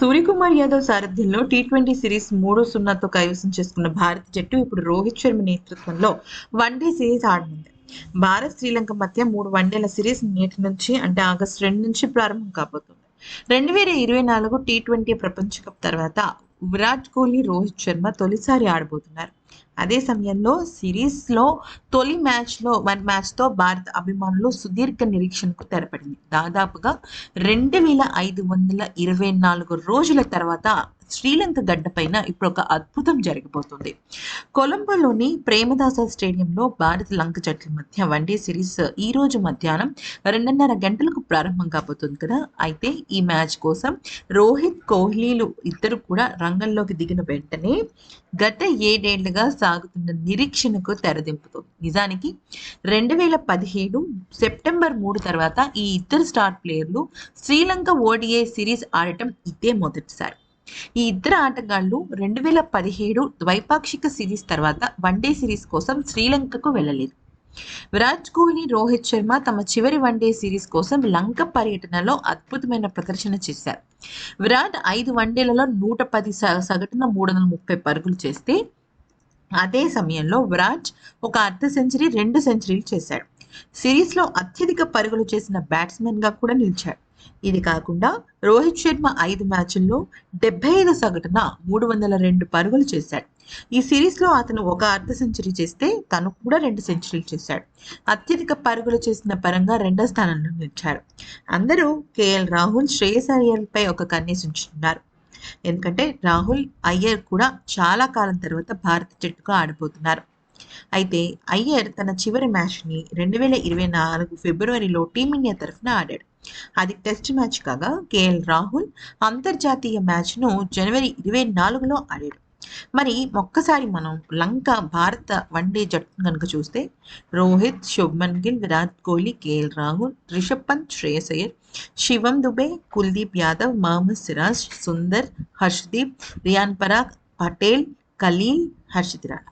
సూర్యకుమార్ యాదవ్ సారథ్యంలో T twenty series మూడు సున్నాతో కైవసం చేసుకున్న భారత జట్టు ఇప్పుడు రోహిత్ శర్మ నేతృత్వంలో వన్డే సిరీస్ ఆడనుంది. భారత్ శ్రీలంక మధ్య మూడు వన్డేల సిరీస్ నేటి నుంచి అంటే ఆగస్టు రెండు నుంచి ప్రారంభం కాబోతుంది. రెండు వేల ఇరవై నాలుగు టీ ట్వంటీ ప్రపంచ కప్ తర్వాత విరాట్ కోహ్లీ రోహిత్ శర్మ తొలిసారి ఆడబోతున్నారు. అదే సమయంలో సిరీస్లో తొలి మ్యాచ్లో వన్ మ్యాచ్తో భారత అభిమానులు సుదీర్ఘ నిరీక్షణకు తెరపడింది. దాదాపుగా రెండు వేల ఐదు వందల ఇరవై నాలుగు రోజుల తర్వాత శ్రీలంక గడ్డపైన ఇప్పుడు ఒక అద్భుతం జరిగిపోతుంది. కొలంబోలోని ప్రేమదాస స్టేడియంలో భారత్ లంక జట్ల మధ్య వన్డే సిరీస్ ఈ రోజు మధ్యాహ్నం రెండున్నర గంటలకు ప్రారంభం కాబోతుంది కదా. అయితే ఈ మ్యాచ్ కోసం రోహిత్ కోహ్లీలు ఇద్దరు కూడా రంగంలోకి దిగిన వెంటనే గత ఏడేళ్ళుగా సాగుతున్న నిరీక్షణకు తెరదింపుతుంది. నిజానికి రెండు వేల పదిహేడు సెప్టెంబర్ మూడు తర్వాత ఈ ఇద్దరు స్టార్ ప్లేయర్లు శ్రీలంక ఓడిఐ సిరీస్ ఆడటం ఇదే మొదటిసారి. ఈ ఇద్దరు ఆటగాళ్ళు రెండు వేల పదిహేడు ద్వైపాక్షిక సిరీస్ తర్వాత వన్డే సిరీస్ కోసం శ్రీలంకకు వెళ్ళలేదు. విరాట్ కోహ్లీ రోహిత్ శర్మ తమ చివరి వన్డే సిరీస్ కోసం లంక పర్యటనలో అద్భుతమైన ప్రదర్శన చేశారు. విరాట్ ఐదు వన్డేలలో నూట పది సగటున మూడు వందల ముప్పై పరుగులు చేస్తే అదే సమయంలో విరాట్ ఒక అర్ధ సెంచరీ రెండు సెంచరీలు చేశాడు. సిరీస్లో అత్యధిక పరుగులు చేసిన బ్యాట్స్మెన్గా కూడా నిలిచాడు. ఇది కాకుండా రోహిత్ శర్మ ఐదు మ్యాచ్ల్లో డెబ్బై ఐదు సగటున మూడు వందల రెండు పరుగులు చేశాడు. ఈ సిరీస్లో అతను ఒక అర్ధ సెంచరీ చేస్తే తను కూడా రెండు సెంచరీలు చేశాడు. అత్యధిక పరుగులు చేసిన పరంగా రెండో స్థానంలో నిలిచాడు అందరూ కేఎల్ రాహుల్ శ్రేయస్ అయ్యర్పై ఒక కన్నేసి ఉంచుతున్నారు ఎందుకంటే రాహుల్ అయ్యర్ కూడా చాలా కాలం తర్వాత భారత జట్టుగా ఆడిపోతున్నారు. అయితే అయ్యర్ తన చివరి మ్యాచ్ని రెండు వేల ఇరవై నాలుగు ఫిబ్రవరిలో టీమిండియా తరఫున ఆడాడు. అది టెస్ట్ మ్యాచ్ కాగా కేఎల్ రాహుల్ అంతర్జాతీయ మ్యాచ్ను జనవరి ఇరవై నాలుగులో ఆడాడు. మరి ఒక్కసారి మనం లంక భారత వన్డే జట్టు కనుక చూస్తే రోహిత్ శుభ్మన్ గిల్ విరాట్ కోహ్లీ కేఎల్ రాహుల్ రిషబ్ పంత్ శ్రేయస్ అయ్యర్ శివం దుబే కుల్దీప్ యాదవ్ మహమ్మద్ సిరాజ్ సుందర్ హర్షదీప్ రియాన్ పరాగ్ పటేల్ కలీల్ హర్షిత్ రాణా.